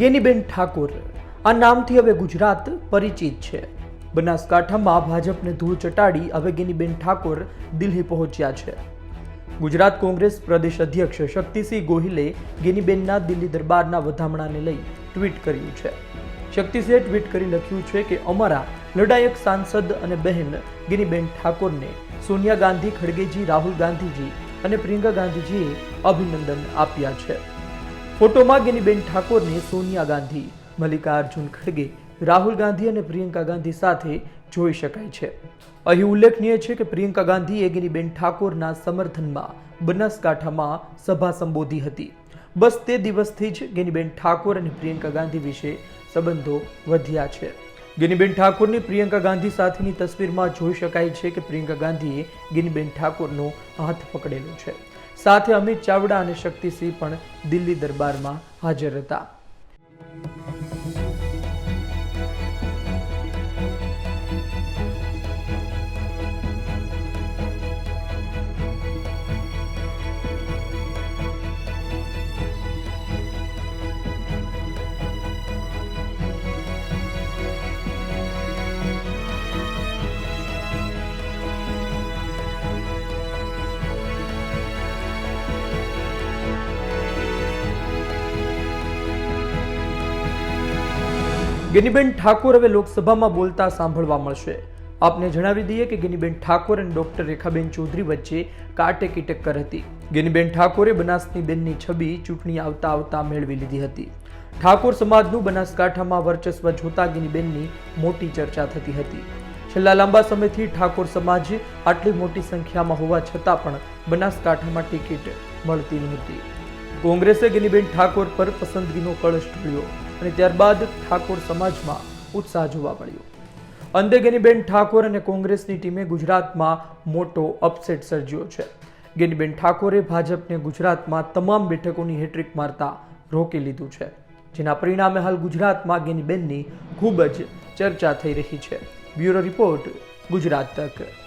ગેનીબેન ઠાકોર. આ નામથી હવે ગુજરાત પરિચિત છે. બનાસકાંઠામાં ભાજપને ધૂળ ચટાડી હવે ગેનીબેન ઠાકોર દિલ્હી પહોંચ્યા છે. ગુજરાત કોંગ્રેસ પ્રદેશ અધ્યક્ષ શક્તિસિંહ ગોહિલે ગેનીબેનના દિલ્હી દરબારના વધામણાને લઈ ટ્વીટ કર્યું છે. શક્તિસિંહે ટ્વીટ કરી લખ્યું છે કે અમારા લડાયક સાંસદ અને બહેન ગિનીબેન ઠાકોરને સોનિયા ગાંધી, ખડગેજી, રાહુલ ગાંધીજી અને પ્રિયંકા ગાંધીજીએ અભિનંદન આપ્યા છે. ફોટોમાં ગિનીબેન ઠાકોરને સોનિયા ગાંધી, મલ્લિકાર્જુન ખડગે, રાહુલ ગાંધી અને પ્રિયંકા ગાંધી સાથે જોઈ શકાય છે. અહીં ઉલ્લેખનીય છે કે પ્રિયંકા ગાંધીએ ગિનીબેન ઠાકોરના સમર્થનમાં બનાસકાંઠામાં સભા સંબોધી હતી. બસ તે દિવસથી જ ગિનીબેન ઠાકોર અને પ્રિયંકા ગાંધી વિશે સંબંધો વધ્યા છે. ગિનીબેન ઠાકોરની પ્રિયંકા ગાંધી સાથેની તસવીરમાં જોઈ શકાય છે કે પ્રિયંકા ગાંધીએ ગિનીબેન ઠાકોરનો હાથ પકડેલો છે. સાથે અમિત ચાવડા અને શક્તિસિંહ પણ દિલ્હી દરબારમાં હાજર હતા. ગિનીબેન ઠાકોર હવે લોકસભામાં બોલતા સાંભળવા મળશે. આપને જણાવી દઈએ કે ગિનીબેન ઠાકોર અને ડોક્ટર રેખાબેન ચૌધરી વચ્ચે કાટેકી ટક્કર હતી. ગિનીબેન ઠાકોરે બનાસની બેનની છબી ચૂંટણી આવતા આવતા મેળવી લીધી હતી. ઠાકોર સમાજનું બનાસકાંઠામાં વર્ચસ્વ જોતા ગિનીબેનની મોટી ચર્ચા થતી હતી. છેલ્લા લાંબા સમયથી ઠાકોર સમાજ આટલી મોટી સંખ્યામાં હોવા છતાં પણ બનાસકાંઠામાં ટિકિટ મળતી નહોતી. કોંગ્રેસે ગિનીબેન ઠાકોર પર પસંદગીનો કળશ ઢોળ્યો. અને ત્યારબાદ ઠાકોર સમાજમાં ઉત્સાહ જોવા મળ્યો. અંતે ગેનીબેન ઠાકોર અને કોંગ્રેસની ટીમે ગુજરાતમાં મોટો અપસેટ સર્જ્યો છે. ગેનીબેન ઠાકોરે ભાજપને ગુજરાતમાં તમામ બેઠકોની હેટ્રિક મારતા રોકી લીધું છે. જેના પરિણામે હાલ ગુજરાતમાં ગેનીબેનની ખૂબ જ ચર્ચા થઈ રહી છે. બ્યુરો રિપોર્ટ ગુજરાત તક.